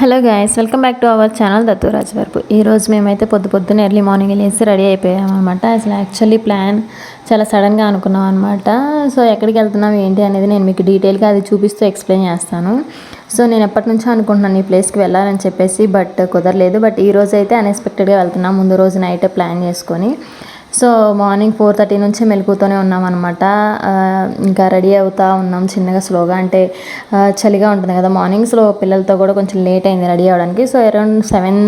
Hello guys welcome back to our channel Datturaj Varapu ఈరోజు మేమైతే పొద్దు పొద్దున్న ఎర్లీ మార్నింగ్ వెళ్ళేసి రెడీ అయిపోయాం అనమాట అసలు యాక్చువల్లీ ప్లాన్ చాలా సడన్గా అనుకున్నాం అనమాట సో ఎక్కడికి వెళ్తున్నాం ఏంటి అనేది నేను మీకు డీటెయిల్గా అది చూపిస్తూ ఎక్స్ప్లెయిన్ చేస్తాను. సో నేను ఎప్పటి నుంచో అనుకుంటున్నాను ఈ ప్లేస్కి వెళ్ళాలని చెప్పేసి బట్ కుదరలేదు. బట్ ఈ రోజు అయితే అన్ఎక్స్పెక్టెడ్గా వెళ్తున్నాం. ముందు రోజు నైట్ ప్లాన్ చేసుకొని. సో మార్నింగ్ ఫోర్ థర్టీ నుంచి మెలుగుతూనే ఉన్నాం అనమాట ఇంకా రెడీ అవుతా ఉన్నాం చిన్నగా స్లోగా. అంటే చలిగా ఉంటుంది కదా మార్నింగ్ స్లో పిల్లలతో కూడా కొంచెం లేట్ అయింది రెడీ అవ్వడానికి సో అరౌండ్ సెవెన్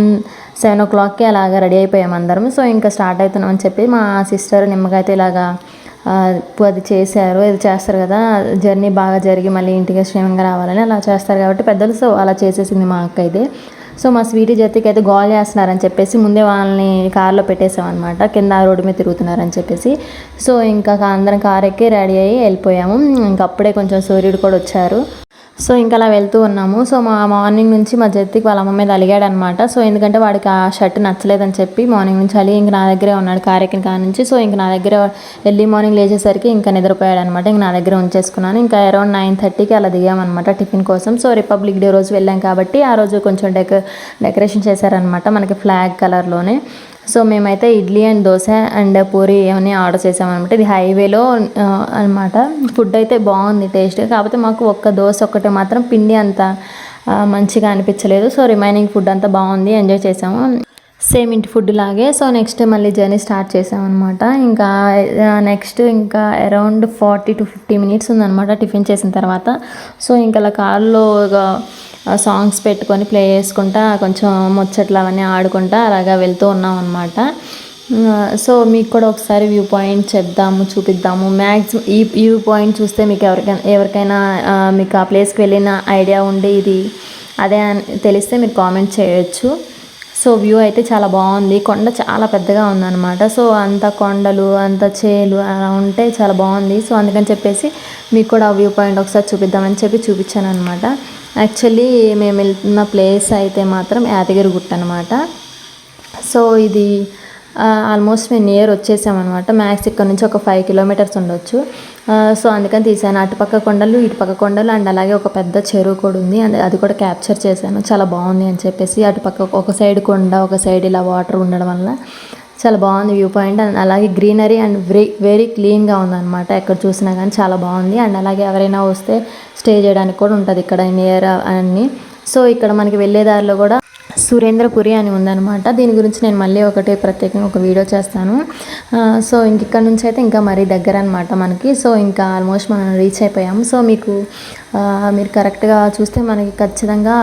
సెవెన్ ఓ క్లాక్కి అలాగా రెడీ అయిపోయాం అందరం. సో ఇంకా స్టార్ట్ అవుతున్నాం అని చెప్పి మా సిస్టర్ నిమ్మకైతే ఇలాగా అది చేశారు. ఇది చేస్తారు కదా జర్నీ బాగా జరిగి మళ్ళీ ఇంటికి క్షేమంగా రావాలని అలా చేస్తారు కాబట్టి పెద్దలు. సో అలా చేసేసింది మా అక్క అయితే. సో మా స్వీటీ జతికి అయితే గోల్ చేస్తున్నారని చెప్పేసి ముందే వాళ్ళని కార్లో పెట్టేసామన్నమాట కింద రోడ్డు మీద తిరుగుతున్నారని చెప్పేసి. సో ఇంకా అందరం కార్ ఎక్కి రెడీ అయ్యి వెళ్ళిపోయాము. ఇంకా అప్పుడే కొంచెం సూర్యుడు కూడా వచ్చారు. సో ఇంకా అలా వెళ్తూ ఉన్నాము. సో మా మార్నింగ్ నుంచి మా జత్తికి వాళ్ళ అమ్మ మీద అలిగాడు అనమాట సో ఎందుకంటే వాడికి ఆ షర్ట్ నచ్చలేదని చెప్పి మార్నింగ్ నుంచి అలిగి ఇంక నా దగ్గరే ఉన్నాడు కార్యక్రమం ఎక్కిన కాడ నుంచి. సో ఇంక నా దగ్గర ఎర్లీ మార్నింగ్ లేచేసరికి ఇంకా నిద్రపోయాడు అనమాట ఇంక నా దగ్గర ఉంచేసుకున్నాను. ఇంకా అరౌండ్ నైన్ థర్టీకి అలా దిగామన్నమాట టిఫిన్ కోసం. సో రిపబ్లిక్ డే రోజు వెళ్ళాం కాబట్టి ఆ రోజు కొంచెం డెక డెకరేషన్ చేశారనమాట మనకి ఫ్లాగ్ కలర్లోనే. సో మేమైతే ఇడ్లీ అండ్ దోశ అండ్ పూరి అవన్నీ ఆర్డర్ చేసామన్నమాట. ఇది హైవేలో అనమాట ఫుడ్ అయితే బాగుంది టేస్ట్ కాకపోతే మాకు ఒక్క దోశ ఒక్కటే మాత్రం పిండి అంత మంచిగా అనిపించలేదు. సో రిమైనింగ్ ఫుడ్ అంతా బాగుంది ఎంజాయ్ చేసాము. సేమ్ ఇంటి ఫుడ్ లాగే. సో నెక్స్ట్ మళ్ళీ జర్నీ స్టార్ట్ చేసామన్నమాట. ఇంకా నెక్స్ట్ ఇంకా around forty to fifty minutes ఉందన్నమాట టిఫిన్ చేసిన తర్వాత. సో ఇంకా అలా కార్లో సాంగ్స్ పెట్టుకొని ప్లే చేసుకుంటా కొంచెం ముచ్చట్లు అవన్నీ ఆడుకుంటా అలాగా వెళ్తూ ఉన్నాం అనమాట సో మీకు కూడా ఒకసారి వ్యూ పాయింట్ చెప్దాము చూపిద్దాము. మ్యాక్సిమం ఈ వ్యూ పాయింట్ చూస్తే మీకు ఎవరికైనా ఎవరికైనా మీకు ఆ ప్లేస్కి వెళ్ళిన ఐడియా ఉండి ఇది అదే అని తెలిస్తే మీరు కామెంట్ చేయొచ్చు. సో వ్యూ అయితే చాలా బాగుంది. కొండ చాలా పెద్దగా ఉందన్నమాట. సో అంత కొండలు అంత చేలు అలా ఉంటే చాలా బాగుంది. సో అందుకని చెప్పేసి మీకు కూడా ఆ వ్యూ పాయింట్ ఒకసారి చూపిద్దామని చెప్పి చూపించాను అనమాట యాక్చువల్లీ మేము వెళ్తున్న ప్లేస్ అయితే మాత్రం యాదగిరి గుట్ట అనమాట సో ఇది ఆల్మోస్ట్ మేము నియర్ వచ్చేసామన్నమాట. మ్యాక్స్ ఇక్కడ నుంచి ఒక ఫైవ్ కిలోమీటర్స్ ఉండొచ్చు. సో అందుకని తీసాను. అటుపక్క కొండలు ఇటుపక్క కొండలు అండ్ అలాగే ఒక పెద్ద చెరువు కూడా ఉంది. అండ్ అది కూడా క్యాప్చర్ చేశాను. చాలా బాగుంది అని చెప్పేసి అటుపక్క ఒక సైడ్ కొండ ఒక సైడ్ ఇలా వాటర్ ఉండడం వల్ల చాలా బాగుంది వ్యూ పాయింట్ అండ్ అలాగే గ్రీనరీ అండ్ వెరీ వెరీ క్లీన్గా ఉందన్నమాట. ఎక్కడ చూసినా కానీ చాలా బాగుంది. అండ్ అలాగే ఎవరైనా వస్తే స్టే చేయడానికి కూడా ఉంటుంది ఇక్కడ నియర్ అన్ని. సో ఇక్కడ మనకి వెళ్ళే దారిలో కూడా సురేంద్రపురి అని ఉందన్నమాట. దీని గురించి నేను మళ్ళీ ఒకటి ప్రత్యేకంగా ఒక వీడియో చేస్తాను. సో ఇంక ఇక్కడ నుంచి అయితే ఇంకా మరీ దగ్గర అనమాట మనకి. సో ఇంకా ఆల్మోస్ట్ మనం రీచ్ అయిపోయాము సో మీకు మీరు కరెక్ట్గా చూస్తే మనకి ఖచ్చితంగా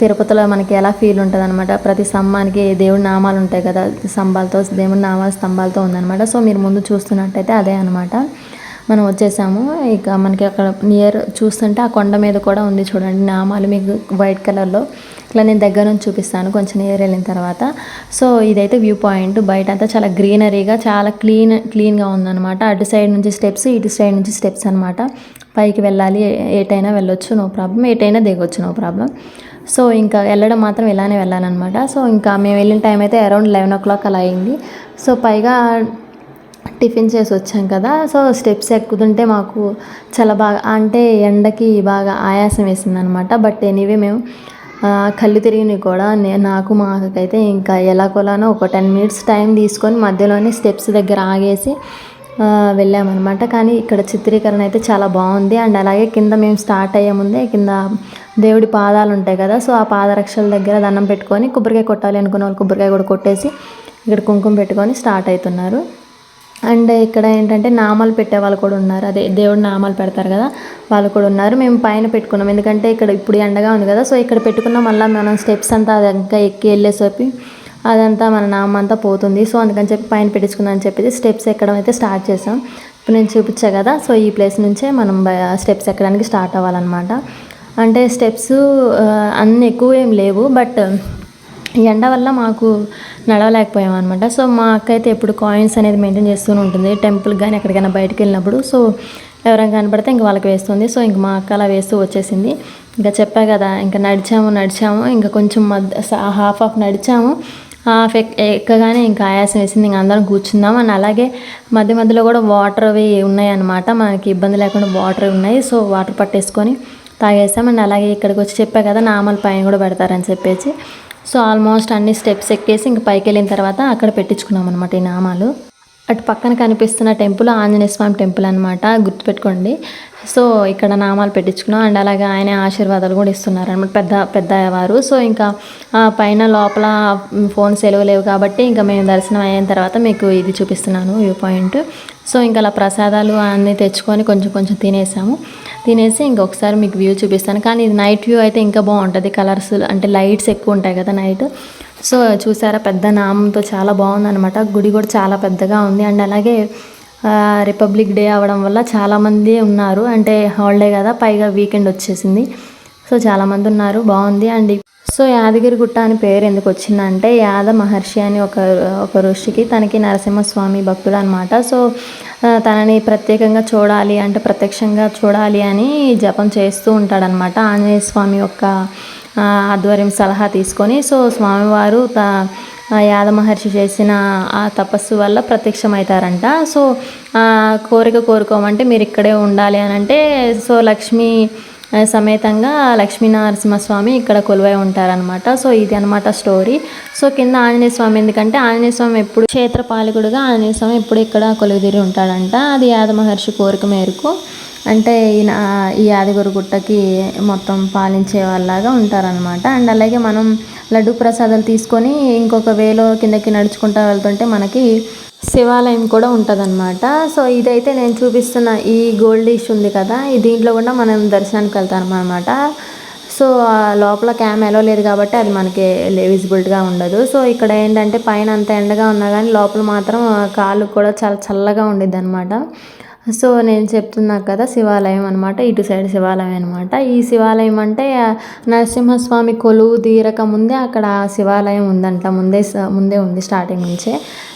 తిరుపతిలో మనకి ఎలా ఫీల్ ఉంటుంది అనమాట ప్రతి స్తంభానికి దేవుడి నామాలు ఉంటాయి కదా. స్తంభాలతో దేవుడి నామాల స్తంభాలతో ఉందన్నమాట. సో మీరు ముందు చూస్తున్నట్టయితే అదే అనమాట మనం వచ్చేసాము. ఇక మనకి అక్కడ నియర్ చూస్తుంటే ఆ కొండ మీద కూడా ఉంది చూడండి. నామాలు మీకు వైట్ కలర్లో. ఇట్లా నేను దగ్గర నుంచి చూపిస్తాను కొంచెం నియర్ వెళ్ళిన తర్వాత. సో ఇదైతే వ్యూ పాయింట్. బయట అంతా చాలా గ్రీనరీగా చాలా క్లీన్ క్లీన్గా ఉందన్నమాట. అటు సైడ్ నుంచి స్టెప్స్ ఇటు సైడ్ నుంచి స్టెప్స్ అనమాట పైకి వెళ్ళాలి ఏటైనా ఎటైనా వెళ్ళొచ్చు నో ప్రాబ్లం. ఎటైనా దిగొచ్చు నో ప్రాబ్లం. సో ఇంకా వెళ్ళడం మాత్రం ఇలానే వెళ్ళాలన్నమాట. సో ఇంకా మేము వెళ్ళిన టైం అయితే అరౌండ్ లెవెన్ ఓ క్లాక్ అలా అయింది. సో పైగా టిఫిన్ చేసి వచ్చాం కదా. సో స్టెప్స్ ఎక్కుతుంటే మాకు చాలా బాగా అంటే ఎండకి బాగా ఆయాసం వేసింది అనమాట బట్ ఎనీవే మేము కళ్ళు తిరిగినవి కూడా నాకు మా అక్కకైతే ఇంకా ఎలాగోలానో ఒక టెన్ మినిట్స్ టైం తీసుకొని మధ్యలోనే స్టెప్స్ దగ్గర ఆగేసి వెళ్ళామన్నమాట. కానీ ఇక్కడ చిత్రీకరణ అయితే చాలా బాగుంది. అండ్ అలాగే కింద మేము స్టార్ట్ అయ్యే ముందే కింద దేవుడి పాదాలు ఉంటాయి కదా సో ఆ పాదరక్షల దగ్గర దండం పెట్టుకొని కొబ్బరికాయ కొట్టాలి అనుకున్న వాళ్ళు కొబ్బరికాయ కూడా కొట్టేసి ఇక్కడ కుంకుమ పెట్టుకొని స్టార్ట్ అవుతున్నారు. అండ్ ఇక్కడ ఏంటంటే నామాలు పెట్టే వాళ్ళు కూడా ఉన్నారు. అదే దేవుడు నామాలు పెడతారు కదా వాళ్ళు కూడా ఉన్నారు. మేము పైన పెట్టుకున్నాం. ఎందుకంటే ఇక్కడ ఇప్పుడు ఎండగా ఉంది కదా సో ఇక్కడ పెట్టుకున్నాం. మళ్ళీ మనం స్టెప్స్ అంతా అది ఇంకా ఎక్కి వెళ్ళేసోపి అదంతా మన నామం అంతా పోతుంది. సో అందుకని చెప్పి పైన పెట్టించుకుందాం అని చెప్పేసి స్టెప్స్ ఎక్కడం అయితే స్టార్ట్ చేసాం ఇప్పుడు నేను చూపించా కదా సో ఈ ప్లేస్ నుంచే మనం స్టెప్స్ ఎక్కడానికి స్టార్ట్ అవ్వాలన్నమాట. అంటే స్టెప్స్ అన్ని ఎక్కువ ఏం లేవు. బట్ ఎండ వల్ల మాకు నడవలేకపోయాం అనమాట సో మా అక్క అయితే ఎప్పుడు కాయిన్స్ అనేది మెయింటైన్ చేస్తూనే ఉంటుంది. టెంపుల్కి కానీ ఎక్కడికైనా బయటకు వెళ్ళినప్పుడు. సో ఎవరైనా కనపడితే ఇంక వాళ్ళకి వేస్తుంది. సో ఇంక మా అక్క అలా వేస్తూ వచ్చేసింది. ఇంకా చెప్పా కదా ఇంకా నడిచాము నడిచాము. ఇంకా కొంచెం మధ్య హాఫ్ ఆఫ్ నడిచాము. హాఫ్ ఎక్ ఎక్కగానే ఇంకా ఆయాసం వేసింది. ఇంకా అందరం కూర్చుందాం అండ్ అలాగే మధ్య మధ్యలో కూడా వాటర్ అవి ఉన్నాయి అన్నమాట మనకి ఇబ్బంది లేకుండా వాటర్ ఉన్నాయి. సో వాటర్ పట్టేసుకొని తాగేసాం అండ్ అలాగే ఇక్కడికి వచ్చి చెప్పా కదా నామల పైన కూడా పెడతారని చెప్పేసి. సో ఆల్మోస్ట్ అన్ని స్టెప్స్ ఎక్కేసి ఇంక పైకి వెళ్ళిన తర్వాత అక్కడ పెట్టించుకున్నాం అనమాట ఈ నామాలు. అటు పక్కన కనిపిస్తున్న టెంపుల్ ఆంజనేయ స్వామి టెంపుల్ అనమాట గుర్తుపెట్టుకోండి. సో ఇక్కడ నామాలు పెట్టించుకున్నాం. అండ్ అలాగే ఆయన ఆశీర్వాదాలు కూడా ఇస్తున్నారు అనమాట పెద్ద పెద్ద వారు సో ఇంకా పైన లోపల ఫోన్ సెలవు లేవు కాబట్టి ఇంకా మేము దర్శనం అయిన తర్వాత మీకు ఇది చూపిస్తున్నాను వ్యూ పాయింట్. సో ఇంకా అలా ప్రసాదాలు అన్నీ తెచ్చుకొని కొంచెం కొంచెం తినేసాము. తినేసి ఇంకొకసారి మీకు వ్యూ చూపిస్తాను. కానీ ఇది నైట్ వ్యూ అయితే ఇంకా బాగుంటుంది. కలర్స్ అంటే లైట్స్ ఎక్కువ ఉంటాయి కదా నైట్. సో చూసారా పెద్ద నామంతో చాలా బాగుందనమాట గుడి కూడా చాలా పెద్దగా ఉంది. అండ్ అలాగే రిపబ్లిక్ డే అవడం వల్ల చాలామంది ఉన్నారు. అంటే హాలిడే కదా పైగా వీకెండ్ వచ్చేసింది. సో చాలామంది ఉన్నారు. బాగుంది. అండ్ సో యాదగిరి గుట్ట అని పేరు ఎందుకు వచ్చిందంటే యాద మహర్షి అని ఒక ఒక ఋషికి తనకి నరసింహస్వామి భక్తుడు అనమాట సో తనని ప్రత్యేకంగా చూడాలి అంటే ప్రత్యక్షంగా చూడాలి అని జపం చేస్తూ ఉంటాడనమాట ఆంజనేయ స్వామి యొక్క ఆధ్వర్యం సలహా తీసుకొని సో స్వామివారు త యాదమహర్షి చేసిన ఆ తపస్సు వల్ల ప్రత్యక్షమవుతారంట. సో కోరిక కోరుకోమంటే మీరు ఇక్కడే ఉండాలి అని అంటే సో లక్ష్మీ సమేతంగా లక్ష్మీనరసింహస్వామి ఇక్కడ కొలువై ఉంటారనమాట సో ఇది అనమాట స్టోరీ. సో కింద ఆంజనేయ స్వామి ఎందుకంటే ఆంజనేయ స్వామి ఎప్పుడు క్షేత్రపాలకుడుగా ఆంజనేయ స్వామి ఎప్పుడు ఇక్కడ కొలువుదీరి ఉంటాడంట. అది యాద మహర్షి కోరిక మేరకు. అంటే ఈయన ఈ యాదగిరి గుట్టకి మొత్తం పాలించే వాళ్ళలాగా ఉంటారనమాట అండ్ అలాగే మనం లడ్డు ప్రసాదాలు తీసుకొని ఇంకొక వేలో కిందకి నడుచుకుంటూ వెళ్తుంటే మనకి శివాలయం కూడా ఉంటుందన్నమాట. సో ఇదైతే నేను చూపిస్తున్న ఈ గోల్డ్ ఇష్ ఉంది కదా ఈ దీంట్లో కూడా మనం దర్శనానికి వెళ్తాం అనమాట సో ఆ లోపల క్యామ్ ఎలో లేదు కాబట్టి అది మనకి విజిబిలిటీగా ఉండదు. సో ఇక్కడ ఏంటంటే పైన అంత ఎండగా ఉన్నా కానీ లోపల మాత్రం కాళ్ళు కూడా చాలా చల్లగా ఉండిద్ది అనమాట సో నేను చెప్తున్నా కదా శివాలయం అనమాట ఇటు సైడ్ శివాలయం అనమాట ఈ శివాలయం అంటే నరసింహస్వామి కొలువు తీరక ముందే అక్కడ శివాలయం ఉందంట ముందే స- ముందే ఉంది స్టార్టింగ్ నుంచే.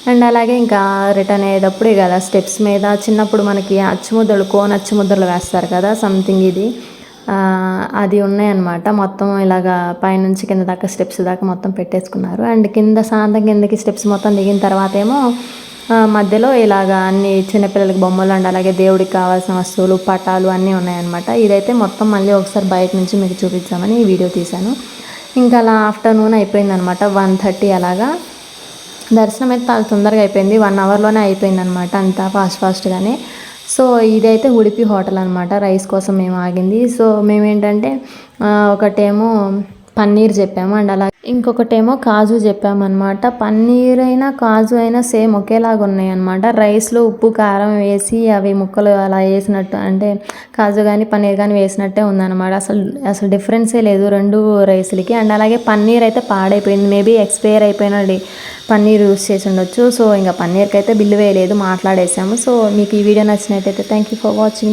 అండ్ అలాగే ఇంకా రిటర్న్ అయ్యేటప్పుడు కదా స్టెప్స్ మీద చిన్నప్పుడు మనకి అచ్చుముద్దలు కోన్ అచ్చుముద్దలు వేస్తారు కదా సంథింగ్ ఇది. అది ఉన్నాయన్నమాట. మొత్తం ఇలాగా పైనుంచి కింద దాకా స్టెప్స్ దాకా మొత్తం పెట్టేసుకున్నారు. అండ్ కింద సాంతం కిందకి స్టెప్స్ మొత్తం దిగిన తర్వాత ఏమో మధ్యలో ఇలాగా అన్ని చిన్నపిల్లలకి బొమ్మలు అండ్ అలాగే దేవుడికి కావాల్సిన వస్తువులు పటాలు అన్నీ ఉన్నాయన్నమాట. ఇదైతే మొత్తం మళ్ళీ ఒకసారి బయట నుంచి మీకు చూపించామని ఈ వీడియో తీశాను. ఇంకా అలా ఆఫ్టర్నూన్ అయిపోయిందనమాట వన్ థర్టీ అలాగా. దర్శనం అయితే చాలా తొందరగా అయిపోయింది. వన్ అవర్లోనే అయిపోయింది అనమాట అంతా ఫాస్ట్ ఫాస్ట్గానే. సో ఇదైతే ఉడిపి హోటల్ అనమాట రైస్ కోసం మేము ఆగింది. సో మేమేంటంటే ఒకటేమో పన్నీర్ చెప్పాము. అండ్ అలా ఇంకొకటేమో కాజు చెప్పామన్నమాట. పన్నీర్ అయినా కాజు అయినా సేమ్ ఒకేలాగా ఉన్నాయి అనమాట రైస్లో ఉప్పు కారం వేసి అవి ముక్కలు అలా వేసినట్టు అంటే కాజు కానీ పన్నీర్ కానీ వేసినట్టే ఉందన్నమాట. అసలు అసలు డిఫరెన్సే లేదు రెండు రైస్లకి. అండ్ అలాగే పన్నీర్ అయితే పాడైపోయింది. మేబీ ఎక్స్పైర్ అయిపోయిన పన్నీర్ యూస్ చేసి ఉండొచ్చు. సో ఇంకా పన్నీర్కి అయితే బిల్లు వేయలేదు మాట్లాడేసాము. సో మీకు ఈ వీడియో నచ్చినట్టయితే థ్యాంక్ యూ ఫర్ వాచింగ్.